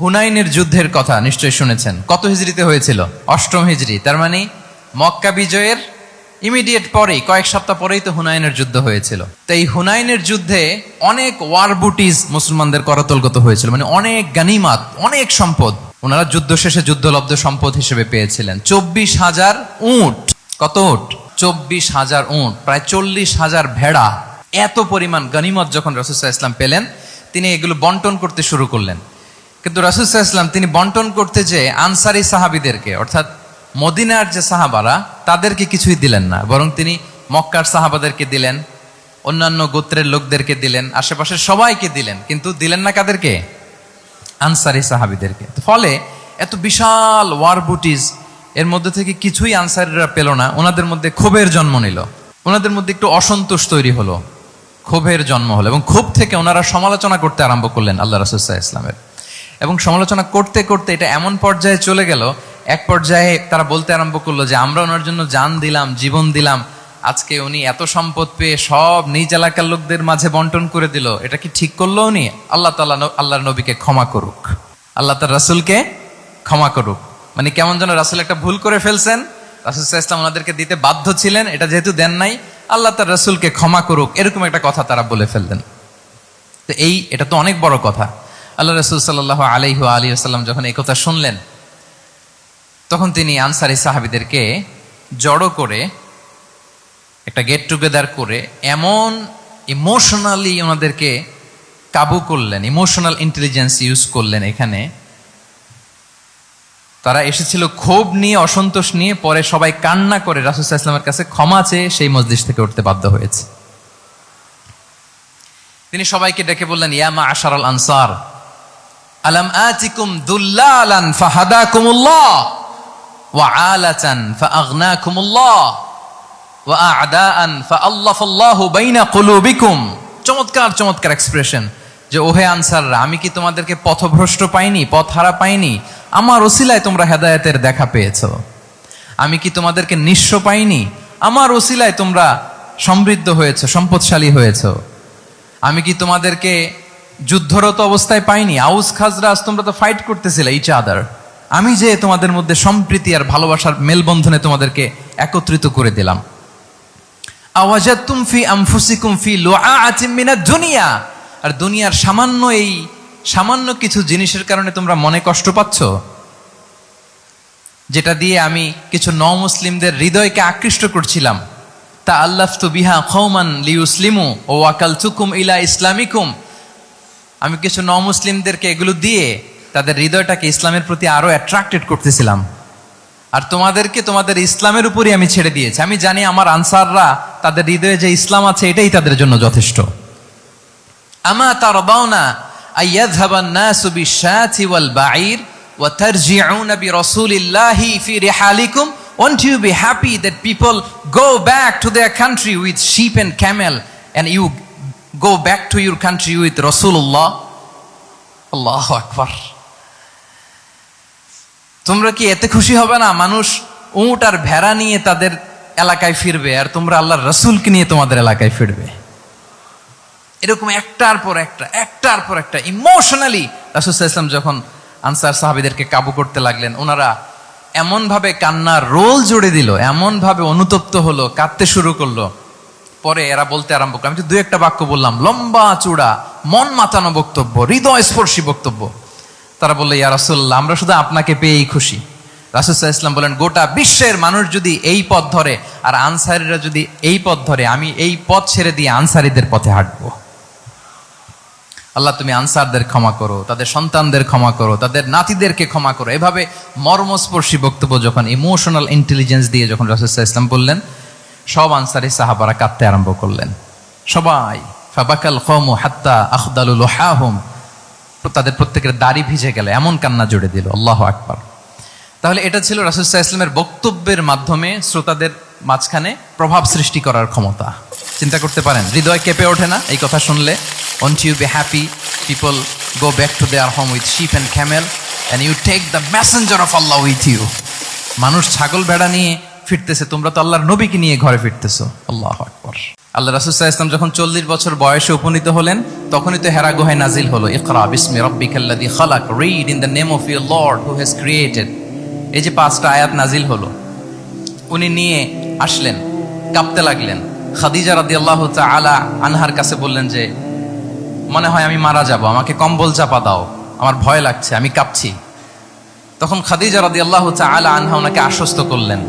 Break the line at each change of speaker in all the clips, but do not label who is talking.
হুনাইনের যুদ্ধের কথা নিশ্চয়ই শুনেছেন। কত হিজড়িতে হয়েছিল? অষ্টম হিজড়ি। তার মানে মক্কা বিজয়ের ইমিডিয়েট পরেই, কয়েক সপ্তাহ পরেই তো হুনাইনের যুদ্ধ হয়েছিল। তো এই হুনাইনের যুদ্ধে অনেক ওয়ার বুটিজ মুসলমানদের করতলগত হয়েছিল। মানে অনেক গানিমাত, অনেক সম্পদ। ওনারা যুদ্ধ শেষে যুদ্ধলব্ধ সম্পদ হিসেবে পেয়েছিলেন। চব্বিশ হাজার উট। কত উঁট? চব্বিশ হাজার উট। প্রায় চল্লিশ হাজার ভেড়া। এত পরিমাণ গানিমত যখন রসুল্লাহ ইসলাম পেলেন, তিনি এগুলো বন্টন করতে শুরু করলেন। কিন্তু রসুল্লাহ ইসলাম তিনি বন্টন করতে যে আনসারি সাহাবিদেরকে, অর্থাৎ মদিনার যে সাহাবারা, তাদেরকে কিছুই দিলেন না। বরং তিনি মক্কার সাহাবাদেরকে দিলেন, অন্যান্য গোত্রের লোকদেরকে দিলেন, আশেপাশের সবাইকে দিলেন, কিন্তু দিলেন না কাদেরকে? আনসারি সাহাবিদেরকে। ফলে এত বিশাল ওয়ার বুটিজ এর মধ্যে থেকে কিছুই আনসারিরা পেল না। ওনাদের মধ্যে ক্ষোভের জন্ম নিল। ওনাদের মধ্যে একটু অসন্তোষ তৈরি হলো। ক্ষোভের জন্ম হলো এবং ক্ষোভ থেকে ওনারা সমালোচনা করতে আরম্ভ করলেন আল্লাহ রসুল্লাহ ইসলামের এবং সমালোচনা করতে করতে এটা এমন পর্যায়ে চলে গেল, এক পর্যায়ে তারা বলতে আরম্ভ করল যে, আমরা ওনার জন্য যান দিলাম, জীবন দিলাম। আজকে উনি এত সম্পদ পেয়ে সব নিজ এলাকার লোকদের মাঝে বন্টন করে দিল। এটা কি ঠিক করল উনি? আল্লাহ তাল্লাহ আল্লাহর নবীকে ক্ষমা করুক। আল্লাহ তার রাসুলকে ক্ষমা করুক। মানে কেমন যেন রাসুল একটা ভুল করে ফেলছেন। রাসুল ইসলাম ওনাদেরকে দিতে বাধ্য ছিলেন, এটা যেহেতু দেন নাই। আল্লাহ তার রাসুলকে ক্ষমা করুক, এরকম একটা কথা তারা বলে ফেললেন। তো এই, এটা তো অনেক বড় কথা। আল্লাহ রসুল সাল্লাহ আলহ আলী আসাল্লাম যখন এই কথা শুনলেন, তখন তিনি আনসারি সাহাবিদেরকে জড়ো করে একটা গেট টুগেদার করে এমন ইমোশনালি ওনাদেরকে কাবু করলেন ইমোশনাল ইন্টেলিজেন্স ইউজ করলেন এখানে। তারা এসেছিল ক্ষোভ নিয়ে, অসন্তোষ নিয়ে, পরে সবাই কান্না করে রাসুসাহ ইসলামের কাছে ক্ষমা চেয়ে সেই মসজিদ থেকে উঠতে বাধ্য হয়েছে। তিনি সবাইকে ডেকে বললেন ইয়ামা আশার আল আনসার আলাম আতিকুম দুল্লালান ফাহাদাকুমুল্লাহ ওয়া আলাতান ফাআগনাকুমুল্লাহ ওয়া আ'দাআন ফাআল্লাফাল্লাহু বাইনা কুলুবিকুম। চমৎকার চমৎকার এক্সপ্রেশন যে, ওহে আনসাররা, আমি কি তোমাদেরকে পথভ্রষ্ট পাইনি পথ হারা পাইনি? আমার ওসিলায় তোমরা হেদায়েতের দেখা পেয়েছ। আমি কি তোমাদেরকে নিঃস্ব পাইনি? আমার ওসিলায় তোমরা সমৃদ্ধ হয়েছে, সম্পদশালী হয়েছ। আমি কি তোমাদেরকে যুদ্ধরত অবস্থায় পাইনি। আউস খাজরাজ তোমরা তো ফাইট করতেছিলে ইচ আদার আমি যে তোমাদের মধ্যে সম্প্রীতি আর ভালোবাসার মেলবন্ধনে তোমাদেরকে একত্রিত করে দিলাম। আওয়াজাতুম ফি আনফুসিকুম ফি মিনাদ দুনিয়া। আর দুনিয়ার সামান্য এই সামান্য কিছু জিনিসের কারণে তোমরা মনে কষ্ট পাচ্ছ? যেটা দিয়ে আমি কিছু ন মুসলিমদের হৃদয়কে আকৃষ্ট করছিলাম। তা আল্লাফতু বিহা খৌমান লিউসলিমু ও ওয়াকাল তুকুম ইলা ইসলামিকুম। আমি কিছু ন মুসলিমদেরকে এগুলো দিয়ে তাদের হৃদয়টাকে ইসলামের প্রতি আরও অ্যাট্রাক্টেড করতেছিলাম। আর তোমাদেরকে তোমাদের ইসলামের উপরই আমি ছেড়ে দিয়েছি। আমি জানি আমার আনসাররা তাদের হৃদয়ে যে ইসলাম আছে, এটাই তাদের জন্য যথেষ্ট। আমা you be happy that go to their go back to your country with Rasulullah? Allahu Akbar. তোমরা কি এতে খুশি হবে না মানুষ উঁট আর ভেড়া নিয়ে তাদের এলাকায় ফিরবে আর তোমরা আল্লাহর রসুলকে নিয়ে তোমাদের এলাকায় ফিরবে এরকম একটার পর একটা, একটার পর একটা ইমোশনালি রাসুল ইসলাম যখন আনসার সাহাবিদেরকে কাবু করতে লাগলেন, ওনারা এমনভাবে কান্নার রোল জুড়ে দিল, এমনভাবে অনুতপ্ত হলো, কাঁদতে শুরু করল পরে এরা বলতে আরম্ভ করে। আমি তো দু একটা বাক্য বললাম, লম্বা চূড়া, মন মাতানো বক্তব্য হৃদয় স্পর্শী বক্তব্য। তারা বলল, ইয়া রাসুল্লাহ আমরা শুধু আপনাকে পেয়েই খুশি। রাসুসাহ ইসলাম বলেন, গোটা বিশ্বের মানুষ যদি এই পথ ধরে, আর আনসারিরা যদি এই পথ ধরে, আমি এই পথ ছেড়ে দিয়ে আনসারিদের পথে হাঁটবো। আল্লাহ, তুমি আনসারদের ক্ষমা করো, তাদের সন্তানদের ক্ষমা করো, তাদের নাতিদেরকে ক্ষমা করো। এভাবে মর্মস্পর্শী বক্তব্য যখন ইমোশনাল ইন্টেলিজেন্স দিয়ে যখন রাসুসাহ ইসলাম বললেন সব আনসারি সাহাবারা কাঁদতে আরম্ভ করলেন। সবাই, ফাবাকাল কমু হাত্তা আখদালুল হাহুম তাদের প্রত্যেকের দাড়ি ভিজে গেলে, এমন কান্না জুড়ে দিল, আল্লাহ আকবার। তাহলে এটা ছিল রাসুসাহ ইসলামের বক্তব্যের মাধ্যমে শ্রোতাদের মাঝখানে প্রভাব সৃষ্টি করার ক্ষমতা। চিন্তা করতে পারেন, হৃদয় কেঁপে ওঠে না এই কথা শুনলে? Won't you be happy people go back to their home with ship and camel and you take the messenger of Allah with you মানুষ ছাগল ভেড়া নিয়ে ফিরতেছে, তোমরা তো আল্লাহর নবীকে নিয়ে ঘরে ফিরতেছো। আল্লাহ আকবর। আল্লাহ রাসুসাহ ইসলাম যখন চল্লিশ বছর বয়সে উপনীত হলেন, তখনই তো হেরা গুহায় নাজিল হলো। ইকরা বিসমি রব্বিকাল্লাযী খালাক read in the name of your lord who has created এই যে পাঁচটা আয়াত নাজিল হলো। উনি নিয়ে আসলেন, কাঁপতে লাগলেন। খাদিজা রাদিয়াল্লাহু তাআলা আনহার কাছে বললেন যে, মনে হয় আমি মারা যাব, আমাকে কম্বল চাপা দাও, আমার ভয় লাগছে, আমি কাঁপছি। তখন খাদিজা রাদিয়াল্লাহু তাআলা আনহা ওনাকে আশ্বস্ত করলেন।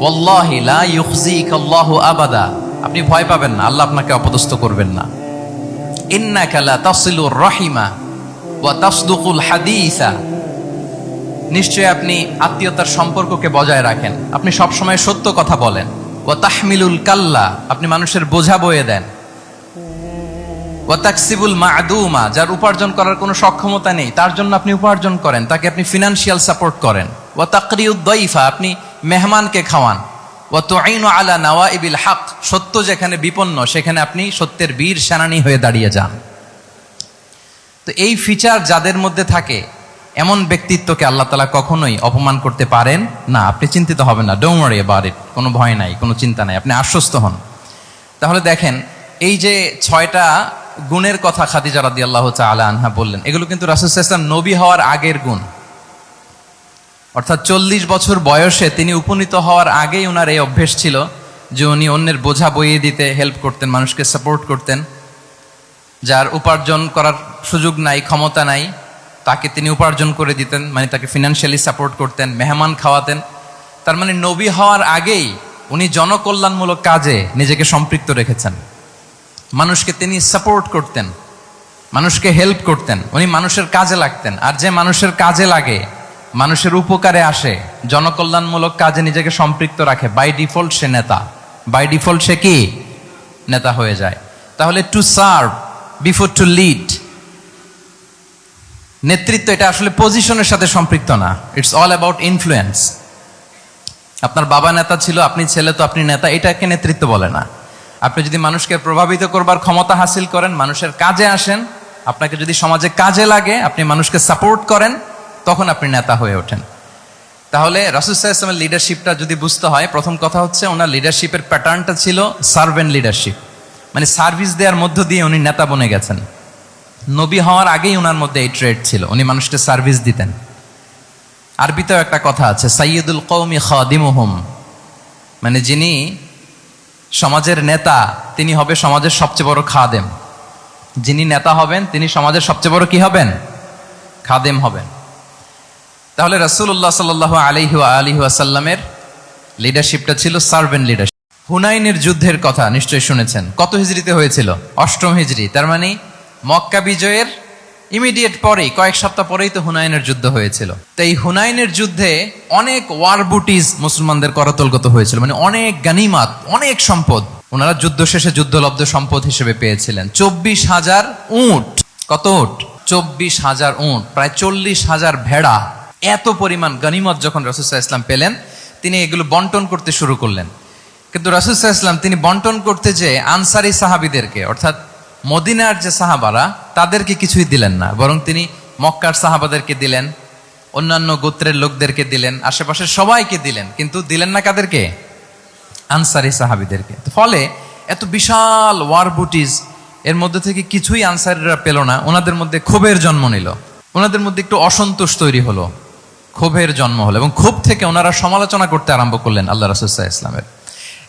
ওয়াল্লাহি লা ইউখজিকা আল্লাহু আবাদা। আপনি ভয় পাবেন না, আল্লাহ আপনাকে অপদস্থ করবেন না। ইন্নাকা লা তাসিলুর রাহিমা ওয়া তাসদুকুল হাদিসা। নিশ্চয়ই আপনি আত্মীয়তার সম্পর্ককে বজায় রাখেন। আপনি সবসময় সত্য কথা বলেন। ও তাহমিলুল কাল্লা, আপনি মানুষের বোঝা বয়ে দেন। ও তাকসিবুল মাদুমা, যার উপার্জন করার কোনো সক্ষমতা নেই, তার জন্য আপনি উপার্জন করেন, তাকে আপনি ফিনান্সিয়াল সাপোর্ট করেন। ও তাকরিউদ্দইফা আপনি মেহমানকে খাওয়ান। ও তোয়াইন আলা নাওয়া ইবিল হক, সত্য যেখানে বিপন্ন, সেখানে আপনি সত্যের বীর সেনানী হয়ে দাঁড়িয়ে যান। তো এই ফিচার যাদের মধ্যে থাকে, এমন ব্যক্তিত্বকে আল্লাহ তালা কখনোই অপমান করতে পারেন না। আপনি চিন্তিত হবেন না ডোমরি এবার কোনো ভয় নাই, কোনো চিন্তা নাই, আপনি আশ্বস্ত হন। তাহলে দেখেন, এই যে ছয়টা গুণের কথা খাদিজা রাদি আল্লাহ আলা আনহা বললেন, এগুলো কিন্তু রাসুসাম নবী হওয়ার আগের গুণ। অর্থাৎ চল্লিশ বছর বয়সে তিনি উপনীত হওয়ার আগেই ওনার এই অভ্যেস ছিল যে উনি অন্যের বোঝা বইয়ে দিতে হেল্প করতেন, মানুষকে সাপোর্ট করতেন। যার উপার্জন করার সুযোগ নাই, ক্ষমতা নাই, তাকে তিনি উপার্জন করে দিতেন মানে তাকে ফিনান্সিয়ালি সাপোর্ট করতেন, মেহমান খাওয়াতেন। তার মানে নবী হওয়ার আগেই উনি জনকল্যাণমূলক কাজে নিজেকে সম্পৃক্ত রেখেছেন। মানুষকে তিনি সাপোর্ট করতেন, মানুষকে হেল্প করতেন, উনি মানুষের কাজে লাগতেন। আর যে মানুষের কাজে লাগে মানুষের উপকারে আসে, জনকল্যাণমূলক কাজে নিজেকে সম্পৃক্ত রাখে। বাই ডিফল্ট সে নেতা। বাই ডিফল্ট সে কি? নেতা হয়ে যায়। তাহলে to serve before to lead নেতৃত্ব এটা আসলে পজিশনের সাথে সম্পৃক্ত না। ইটস অল অ্যাবাউট ইনফ্লুয়েন্স আপনার বাবা নেতা ছিল, আপনি ছেলে তো আপনি নেতা, এটাকে নেতৃত্ব বলে না। আপনি যদি মানুষকে প্রভাবিত করবার ক্ষমতা হাসিল করেন, মানুষের কাজে আসেন, আপনাকে যদি সমাজে কাজে লাগে, আপনি মানুষকে সাপোর্ট করেন তখন আপনি নেতা হয়ে ওঠেন। তাহলে রাসুসাহ ইসলামের লিডারশিপটা যদি বুঝতে হয়, প্রথম কথা হচ্ছে ওনার লিডারশিপের প্যাটার্নটা ছিল সার্ভেন্ট লিডারশিপ মানে সার্ভিস দেওয়ার মধ্য দিয়ে উনি নেতা বনে গেছেন। নবী হওয়ার আগেই ওনার মধ্যে এই ট্রেড ছিল, উনি মানুষকে সার্ভিস দিতেন। আরবিতেও একটা কথা আছে সাইয়দুল কৌমি খাদিমুহুম। মানে যিনি সমাজের নেতা, তিনি হবে সমাজের সবচেয়ে বড় খাদেম। যিনি নেতা হবেন, তিনি সমাজের সবচেয়ে বড় কি হবেন? খাদেম হবেন। তাহলে রাসুল্লাহ সাল আলিহু আলিহু আসাল্লামের লিডারশিপটা ছিল সার্ভেন্ট লিডারশিপ হুনাইনের যুদ্ধের কথা নিশ্চয়ই শুনেছেন। কত হিজড়িতে হয়েছিল? অষ্টম হিজড়ি। তার মানে মক্কা বিজয়ের ইমিডিয়েট পরেই, কয়েক সপ্তাহ পরেই তো হুনাইনের যুদ্ধ হয়েছিল। তো এই হুনাইনের যুদ্ধে অনেক ওয়ার বুটিজ মুসলমানদের করতলগত হয়েছিল। মানে অনেক গানিমাত, অনেক সম্পদ। ওনারা যুদ্ধ শেষে যুদ্ধলব্ধ সম্পদ হিসেবে পেয়েছিলেন। চব্বিশ হাজার উট। কত উট? চব্বিশ হাজার উট। প্রায় চল্লিশ হাজার ভেড়া। এত পরিমাণ গানিমত যখন রসুল্লাহ ইসলাম পেলেন, তিনি এগুলো বন্টন করতে শুরু করলেন। কিন্তু রসুল্লাহ ইসলাম তিনি বন্টন করতে যে আনসারি সাহাবিদেরকে, অর্থাৎ মদিনার যে সাহাবারা, তাদেরকে কিছুই দিলেন না। বরং তিনি মক্কার সাহাবাদেরকে দিলেন, অন্যান্য গোত্রের লোকদেরকে দিলেন, আশেপাশের সবাইকে দিলেন। কিন্তু দিলেন না কাদেরকে? আনসারি সাহাবিদেরকে। ফলে এত বিশাল ওয়ার বুটিজ এর মধ্যে থেকে কিছুই আনসারিরা পেল না। ওনাদের মধ্যে ক্ষোভের জন্ম নিল। ওনাদের মধ্যে একটু অসন্তোষ তৈরি হলো। ক্ষোভের জন্ম হলো এবং ক্ষোভ থেকে ওনারা সমালোচনা করতে আরম্ভ করলেন আল্লাহ রাসুসাহ ইসলামের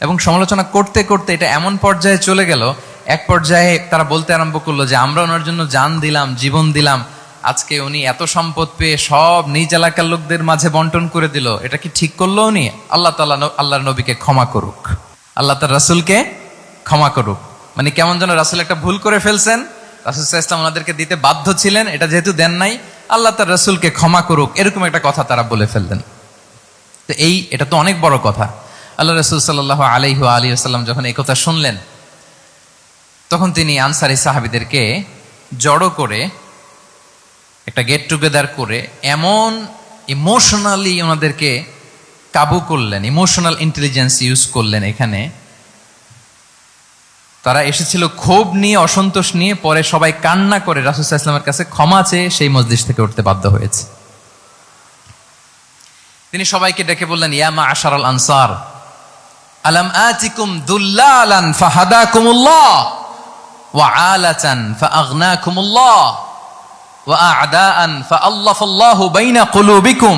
এবং সমালোচনা করতে করতে এটা এমন পর্যায়ে চলে গেল, এক পর্যায়ে তারা বলতে আরম্ভ করল যে, আমরা ওনার জন্য যান দিলাম, জীবন দিলাম। আজকে উনি এত সম্পদ পেয়ে সব নিজ এলাকার লোকদের মাঝে বন্টন করে দিল। এটা কি ঠিক করল উনি? আল্লাহ তাল্লাহ আল্লাহর নবীকে ক্ষমা করুক। আল্লাহ তার রাসুলকে ক্ষমা করুক। মানে কেমন যেন রাসুল একটা ভুল করে ফেলছেন। রাসুল ইসলাম ওনাদেরকে দিতে বাধ্য ছিলেন। এটা যেহেতু দেন নাই আল্লাহ তার রসুলকে ক্ষমা করুক, এরকম একটা কথা তারা বলে ফেলতেন তো এই, এটা তো অনেক বড় কথা। আল্লাহ রসুল সাল্লাহ আলহি আলী আসাল্লাম যখন এই কথা শুনলেন, তখন তিনি আনসারি সাহাবিদেরকে জড়ো করে একটা গেট টুগেদার করে এমন ইমোশনালি ওনাদেরকে কাবু করলেন ইমোশনাল ইন্টেলিজেন্স ইউজ করলেন এখানে। তারা এসেছিল ক্ষোভ নিয়ে, অসন্তোষ নিয়ে, পরে সবাই কান্না করে রাসুসাহ কাছে ক্ষমা চেয়ে সেই মসজিদ থেকে উঠতে বাধ্য হয়েছে। তিনি সবাইকে ডেকে বললেন ইয়ামা আশার আল আনসার, আলাম আতিকুম দুল্লালান ফাহাদাকুমুল্লাহ ওয়া আলাতান ফাআগনাকুমুল্লাহ ওয়া আ'দাআন ফাআল্লাফাল্লাহু বাইনা কুলুবিকুম।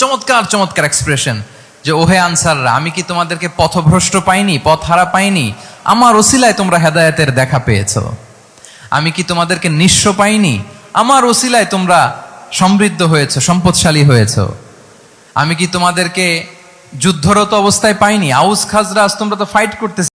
চমৎকার চমৎকার এক্সপ্রেশন যে, ওহে আনসাররা, আমি কি তোমাদেরকে পথভ্রষ্ট পাইনি পথ হারা পাইনি? আমার ওসিলায় তোমরা হেদায়তের দেখা পেয়েছ। আমি কি তোমাদেরকে নিঃস্ব পাইনি? আমার ওসিলায় তোমরা সমৃদ্ধ হয়েছ, সম্পদশালী হয়েছ। আমি কি তোমাদেরকে যুদ্ধরত অবস্থায় পাইনি? আউস খাজরাজ, তোমরা তো ফাইট করতে